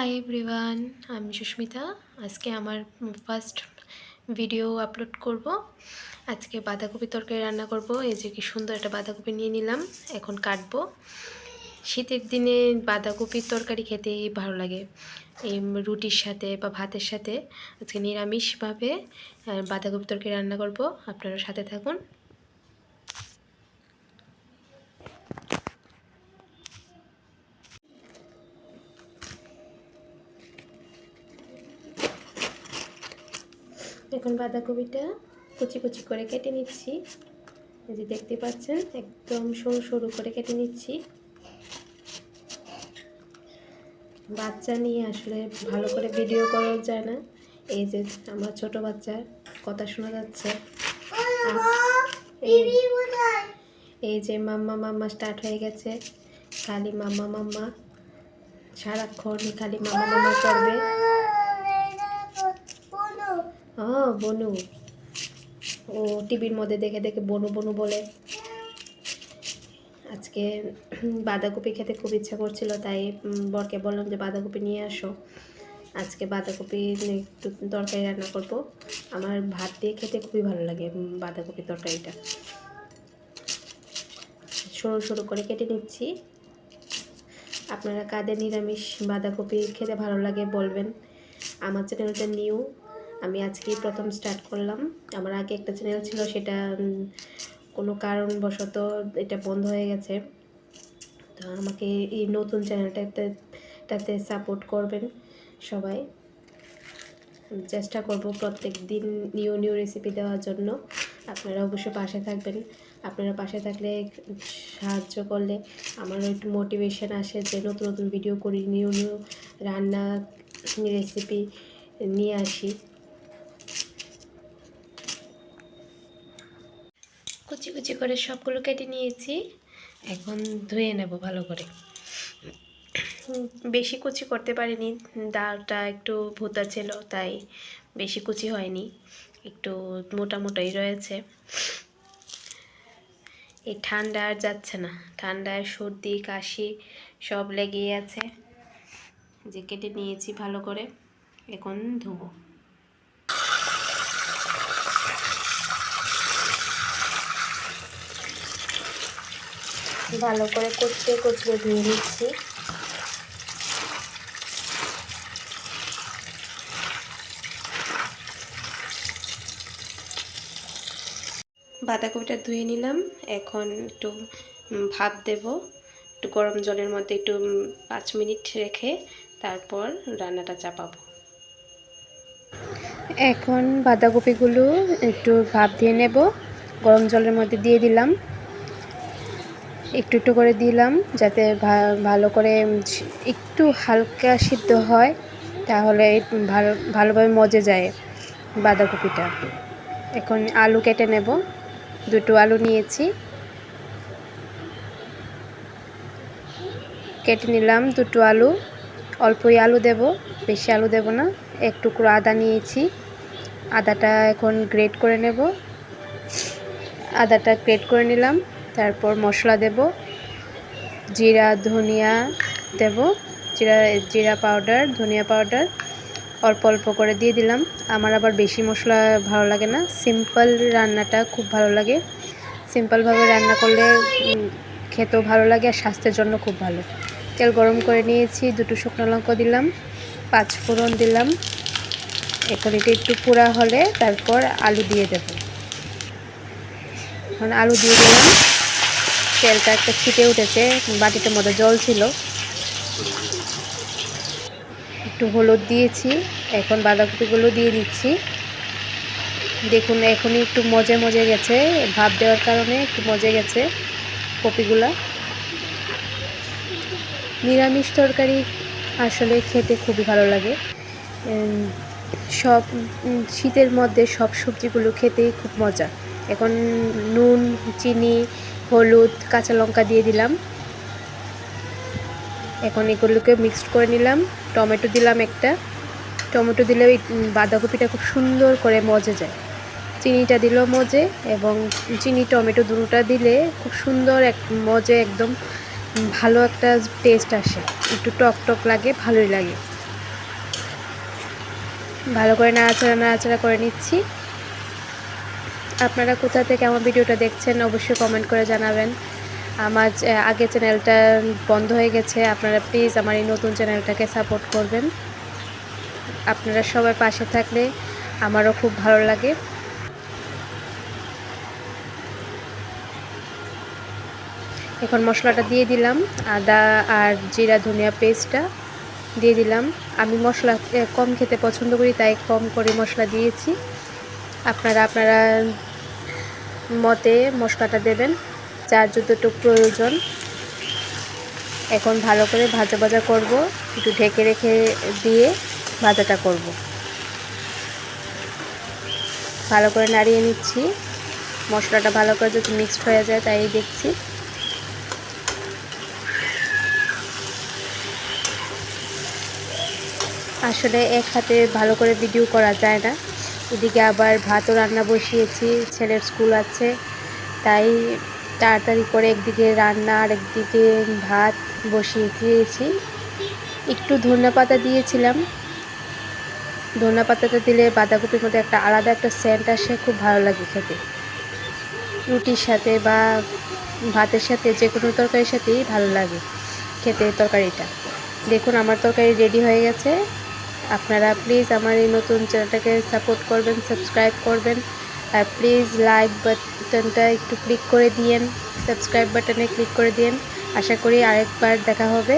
Hi everyone আমি সুস্মিতা আজকে আমার ফার্স্ট ভিডিও আপলোড করব। আজকে বাঁধাকপি তরকারি রান্না করব। এই যে কি সুন্দর একটা বাঁধাকপি নিয়ে নিলাম, এখন কাটবো। শীতের দিনে বাঁধাকপির তরকারি খেতেই ভালো লাগে। এই রুটির সাথে বা ভাতের সাথে আজকে নিরামিষভাবে বাঁধাকপি তরকারি রান্না করব। আপনারা সাথে থাকুন। এখন বাঁধাকপিটা কুচি কুচি করে কেটে নিচ্ছি। এই যে দেখতে পাচ্ছেন, একদম সরু সরু করে কেটে নিচ্ছি। বাচ্চা নিয়ে আসলে ভালো করে ভিডিও করা যায় না। এই যে আমার ছোট বাচ্চার কথা শোনা যাচ্ছে। এই- এই যে মাম্মা মাম্মা স্টার্ট হয়ে গেছে। খালি মাম্মা মাম্মা। সারাক্ষণ খালি মাম্মা মাম্মা করবে। ও, বনু। ও টিভির মধ্যে দেখে দেখে বনু বনু বলে। আজকে বাঁধাকপি খেতে খুব ইচ্ছা করছিল, তাই বরকে বললাম যে বাঁধাকপি নিয়ে আসো। আজকে বাঁধাকপি একটু তরকারি রান্না করব। আমার ভাত দিয়ে খেতে খুবই ভালো লাগে বাঁধাকপি তরকারিটা। সরু সরু করে কেটে নিচ্ছি। আপনারা কাদের নিরামিষ বাঁধাকপি খেতে ভালো লাগে বলবেন। আমার চ্যানেলটা নিউ আমি আজকেই প্রথম স্টার্ট করলাম। আমার আগে একটা চ্যানেল ছিল, সেটা কোনো কারণবশত এটা বন্ধ হয়ে গেছে। তো আমাকে এই নতুন চ্যানেলটাতে টাতে সাপোর্ট করবেন সবাই। চেষ্টা করব প্রত্যেক দিন নিউ নিউ রেসিপি দেওয়ার জন্য। আপনারা অবশ্যই পাশে থাকবেন। আপনারা পাশে থাকলে সাহায্য করলে আমারও একটু মোটিভেশন আসে যে নতুন নতুন ভিডিও করি, নিউ নিউ রান্না রেসিপি নিয়ে আসি। কুচি কুচি করে সবগুলো কেটে নিয়েছি। এখন ধুয়ে নেব ভালো করে। বেশি কুচি করতে পারিনি, ডালটা একটু ভুতা ছিল, তাই বেশি কুচি হয়নি, একটু মোটা মোটাই রয়েছে। এই ঠান্ডা আর যাচ্ছে না ঠান্ডায় সর্দি, কাশি সব লেগেই আছে। যে কেটে নিয়েছি ভালো করে, এখন ধুবো। ভালো করে কচলে কচলে ধুয়ে নিচ্ছি। বাঁধাকপিটা ধুয়ে নিলাম। এখন একটু ভাপ দেব। একটু গরম জলের মধ্যে একটু পাঁচ মিনিট রেখে তারপর রান্নাটা চাপাবো। এখন বাঁধাকপিগুলো একটু ভাপ দিয়ে নেব। গরম জলের মধ্যে দিয়ে দিলাম। একটু একটু করে দিলাম যাতে ভালো করে একটু হালকা সিদ্ধ হয়, তাহলে ভালো, ভালোভাবে মজে যায় বাঁধাকপিটা। এখন আলু কেটে নেব, দুটো আলু নিয়েছি। কেটে নিলাম দুটো আলু, অল্পই আলু দেব, বেশি আলু দেব না, এক টুকরো আদা নিয়েছি। আদাটা এখন গ্রেট করে নেব। আদাটা গ্রেট করে নিলাম। তারপর মশলা দেব, জিরা, ধনিয়া দেব, জিরা জিরা পাউডার ধনিয়া পাউডার অল্প অল্প করে দিয়ে দিলাম। আমার আবার বেশি মশলা ভালো লাগে না। সিম্পল রান্নাটা খুব ভালো লাগে। সিম্পলভাবে রান্না করলে খেতেও ভালো লাগে আর স্বাস্থ্যের জন্য খুব ভালো। তেল গরম করে নিয়েছি, দুটো শুকনো লঙ্কা দিলাম, পাঁচ ফোড়ন দিলাম। এখন এটা একটু পোড়া হলে তারপর আলু দিয়ে দেব। এখন আলু দিয়ে দিলাম। তেলটা একটা ছিটে উঠেছে বাটিটার মধ্যে জল ছিল। একটু হলুদ দিয়েছি, এখন বাঁধাকপিগুলো দিয়ে দিচ্ছি। দেখুন, এখনই একটু মজে মজে গেছে ভাপ দেওয়ার কারণে একটু মজে গেছে কপিগুলা। নিরামিষ তরকারি আসলে খেতে খুবই ভালো লাগে। সব শীতের মধ্যে সব সবজিগুলো খেতেই খুব মজা। এখন নুন, চিনি হলুদ, কাঁচা লঙ্কা দিয়ে দিলাম। এখন এগুলোকে মিক্সড করে নিলাম। টমেটো দিলাম একটা। টমেটো দিলে ওই বাঁধাকপিটা খুব সুন্দর করে মজে যায়। চিনিটা দিলেও মজে এবং চিনি, টমেটো দুটোটা দিলে খুব সুন্দর এক মজে একদম ভালো একটা টেস্ট আসে। একটু টক টক লাগে, ভালোই লাগে। ভালো করে নাড়াচাড়া নাড়াচাড়া করে নিচ্ছি। আপনারা কোথা থেকে আমার ভিডিওটা দেখছেন, অবশ্যই কমেন্ট করে জানাবেন। আমার আগের চ্যানেলটা বন্ধ হয়ে গেছে, আপনারা প্লিজ আমার এই নতুন চ্যানেলটাকে সাপোর্ট করবেন। আপনারা সবাই পাশে থাকলে আমারও খুব ভালো লাগে। এখন মশলাটা দিয়ে দিলাম, আদা আর জিরা, ধনিয়া পেস্টটা দিয়ে দিলাম। আমি মশলা কম খেতে পছন্দ করি, তাই কম করে মশলা দিয়েছি। আপনারা আপনারা মতে মশলাটা দেবেন, যার যতটুকু প্রয়োজন। এখন ভালো করে ভাজা ভাজা করব, একটু ঢেকে রেখে দিয়ে ভাজাটা করব। ভালো করে নাড়িয়ে নিচ্ছি। মশলাটা ভালো করে যদি মিক্সড হয়ে যায়, তাই দেখছি। আসলে এক হাতে ভালো করে ভিডিও করা যায় না। এদিকে আবার ভাতও রান্না বসিয়েছি, ছেলের স্কুল আছে, তাই তাড়াতাড়ি করে একদিকে রান্না আর একদিকে ভাত বসিয়ে দিয়েছি। একটু ধনে পাতা দিয়েছিলাম। ধনে পাতাটা দিলে বাঁধাকপির মধ্যে একটা আলাদা একটা সেন্ট আসে, খুব ভালো লাগে খেতে। রুটির সাথে বা ভাতের সাথে যে কোনো তরকারির সাথেই ভালো লাগে খেতে তরকারিটা। দেখুন, আমার তরকারি রেডি হয়ে গেছে। আপনারা প্লিজ আমার এই নতুন চ্যানেলটাকে সাপোর্ট করবেন সাবস্ক্রাইব করবেন, আর প্লিজ লাইক বাটনটা একটু ক্লিক করে দিয়েন সাবস্ক্রাইব বাটনে ক্লিক করে দিয়েন। আশা করি আরেকবার দেখা হবে।